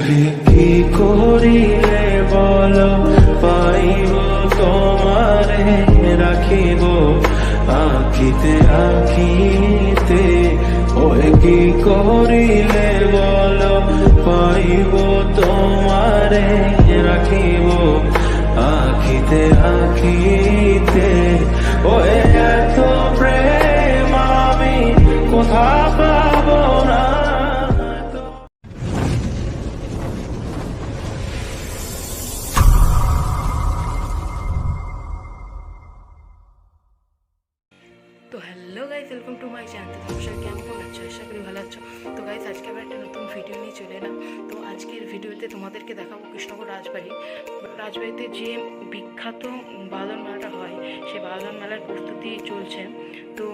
ওহে কি করিলে বল? পাইব তোমারে, রাখিব। আখিতে আখিতে ওহে কি করিলে বল? পাইব তোমারে, রাখিব। আখিতে আখিতে ওহে এত ওয়েলকাম জানতে চ্যানেল কেমন আছো? আশা করি ভালো আছো। তো গাইজ আজকে আবার একটা নতুন ভিডিও নিয়ে চলে এলাম। তো আজকের ভিডিওতে তোমাদেরকে দেখাবো কৃষ্ণগর রাজবাড়ি। রাজবাড়িতে যে বিখ্যাত বাদন মেলাটা হয় সেই বাদন মেলার প্রস্তুতি চলছে। তো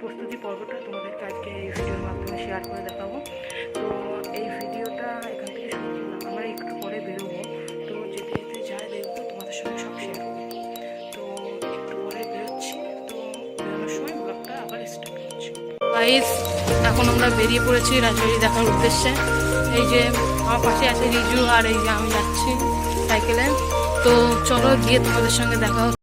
প্রস্তুতি পর্বটা তোমাদেরকে আজকে এই ভিডিওর মাধ্যমে শেয়ার করে দেখাবো। তো এই ভিডিওটা এখান থেকে গাইস এখন আমরা বেরিয়ে পড়েছি রাজবাড়ি দেখার উদ্দেশ্যে। এই যে আমার পাশে আছে রিজু আর এই যে আমি যাচ্ছি সাইকেলে। তো চলো গিয়ে তোমাদের সঙ্গে দেখা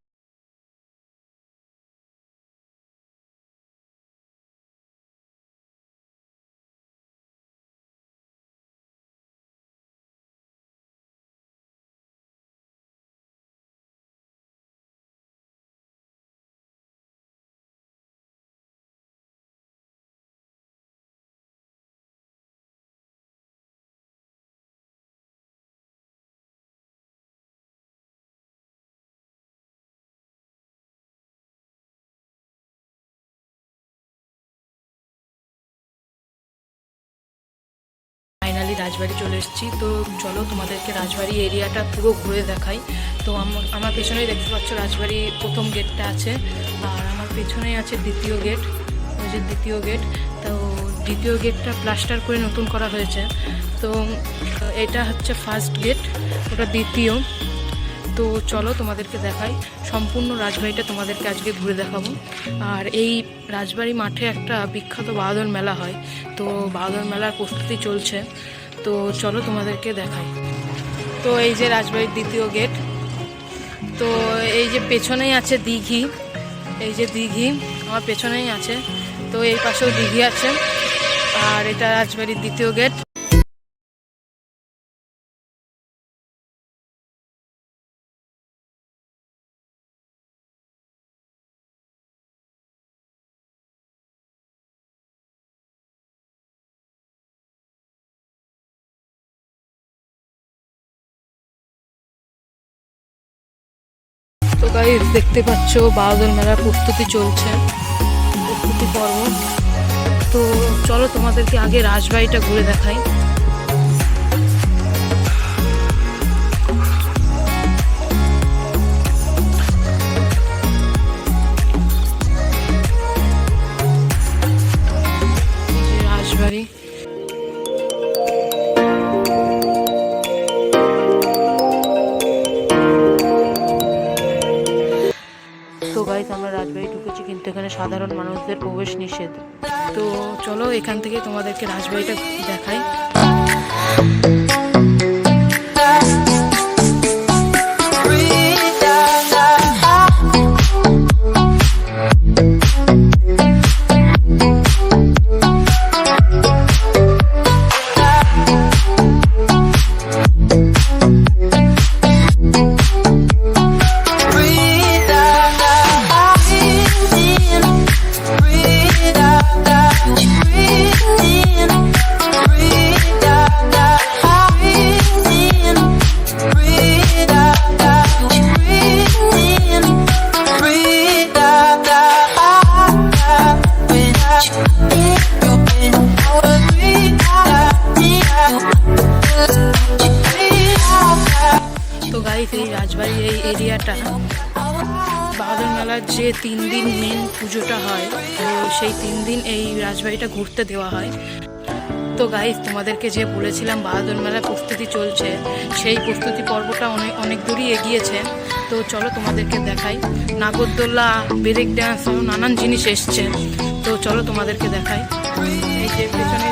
ফাইনালি রাজবাড়ি চলে এসেছি। তো চলো তোমাদেরকে রাজবাড়ি এরিয়াটা পুরো ঘুরে দেখাই। তো আমার পেছনেই দেখতে পাচ্ছ রাজবাড়ি প্রথম গেটটা আছে। আর আমার পেছনেই আছে দ্বিতীয় গেট। ওই যে দ্বিতীয় গেট। তো দ্বিতীয় গেটটা প্লাস্টার করে নতুন করা হয়েছে। তো এটা হচ্ছে ফার্স্ট গেট, ওটা দ্বিতীয়। তো চলো তোমাদেরকে দেখাই। সম্পূর্ণ রাজবাড়িটা তোমাদেরকে আজকে ঘুরে দেখাবো। আর এই রাজবাড়ি মাঠে একটা বিখ্যাত বাহাদুর মেলা হয়। তো বাহাদুর মেলার প্রস্তুতি চলছে। তো চলো তোমাদেরকে দেখাই। তো এই যে রাজবাড়ির দ্বিতীয় গেট, তো এই যে পেছনেই আছে দিঘি, এই যে দিঘি, আমার পেছনেই আছে, তো এই পাশেও দিঘি আছে, আর এটা রাজবাড়ির দ্বিতীয় গেট। তো গাই দেখতে পাচ্ছ, বাউদল মেলার প্রস্তুতি চলছে, প্রস্তুতি পর্ব। তো চলো তোমাদেরকে আগে রাজবাড়িটা ঘুরে দেখাই। কিন্তু এখানে সাধারণ মানুষদের প্রবেশ নিষেধ। তো চলো এখান থেকে তোমাদেরকে রাজবাড়িটা দেখাই। এই এরিয়াটা। বাহাদুর মেলার যে তিন দিন মেন পুজোটা হয়, তো সেই তিন দিন এই রাজবাড়িটা ঘুরতে দেওয়া হয়। তো গাইজ তোমাদেরকে যে বলেছিলাম বাহাদুর মেলার প্রস্তুতি চলছে, সেই প্রস্তুতি পর্বটা অনেক অনেক দূরই এগিয়েছে। তো চলো তোমাদেরকে দেখাই। নাগরদোল্লা ব্রেক ডান্স নানান জিনিস এসছে। তো চলো তোমাদেরকে দেখাই। এই যে পেছনে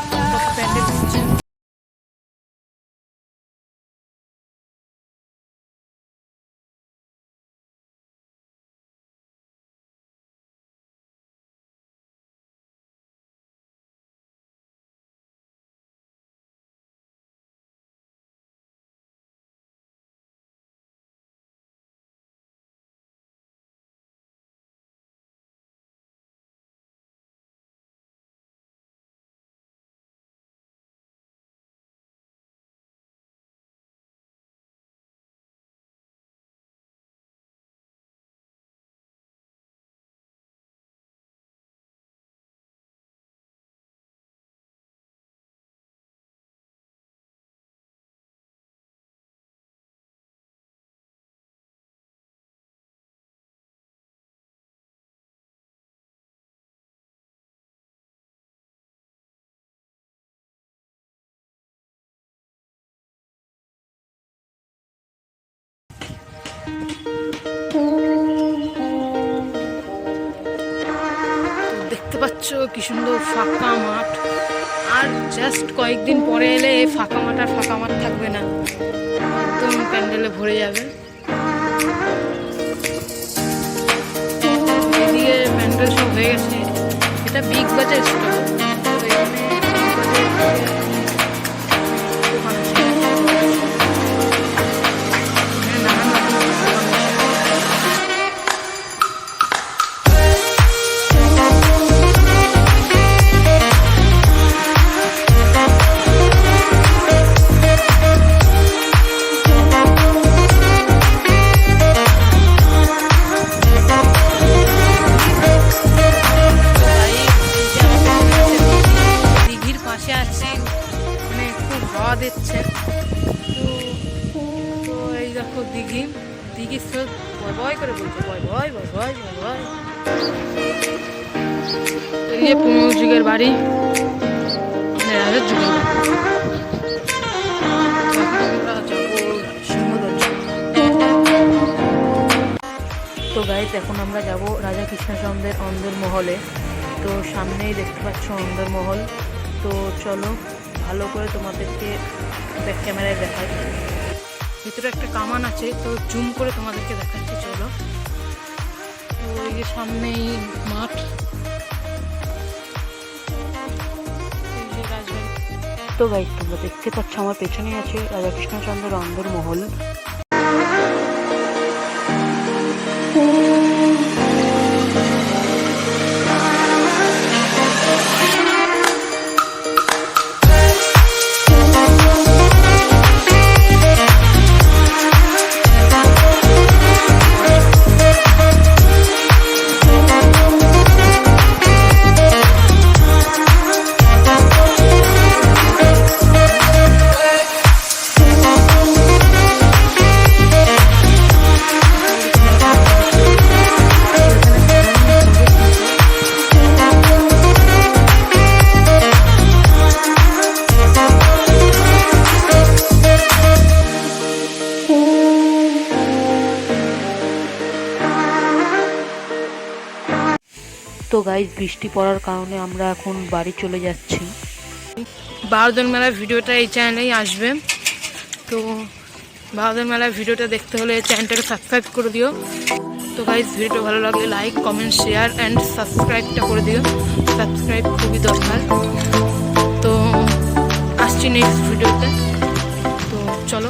পাচ্ছ? কি সুন্দর ফাঁকা মাঠ। আর জাস্ট কয়েকদিন পরে এলে ফাঁকা মাঠ আর ফাঁকা মাঠ থাকবে না। একদম প্যান্ডেলে ভরে যাবে। এদিকে প্যান্ডেল সব হয়ে গেছে। এটা বিগ বাজার স্টল দেখো দিঘি দিঘির স্রোত ভয় ভয় করে বলছে, ভয় ভয় ভয় ভয় ভয় ভয়। এই যে পুরনো যুগের বাড়ি। তো গাইজ এখন আমরা যাব রাজা কৃষ্ণচন্দ্রের অন্দর মহলে। তো সামনেই দেখতে পাচ্ছ অন্দর মহল। তো চলো, ভালো করে তোমাদেরকে ব্যাক ক্যামেরায় দেখাই। ভিতরে একটা কামান আছে, তো জুম করে তোমাদেরকে দেখাচ্ছি, চলো। এই যে সামনেই মাঠ। তো গাইজ তোমরা দেখতে পাচ্ছ, আমার পেছনে আছে রাধাকৃষ্ণচন্দ্র অন্দর মহল। তো গাইজ বৃষ্টি পড়ার কারণে আমরা এখন বাড়ি চলে যাচ্ছি। বারোদন মেলার ভিডিওটা এই চ্যানেলেই আসবে। তো বারোদন মেলার ভিডিওটা দেখতে হলে চ্যানেলটাকে সাবস্ক্রাইব করে দিও। তো গাইজ ভিডিওটা ভালো লাগলে লাইক কমেন্ট শেয়ার অ্যান্ড সাবস্ক্রাইবটা করে দিও। সাবস্ক্রাইব খুবই দরকার। তো আসছি নেক্সট ভিডিওতে তো চলো।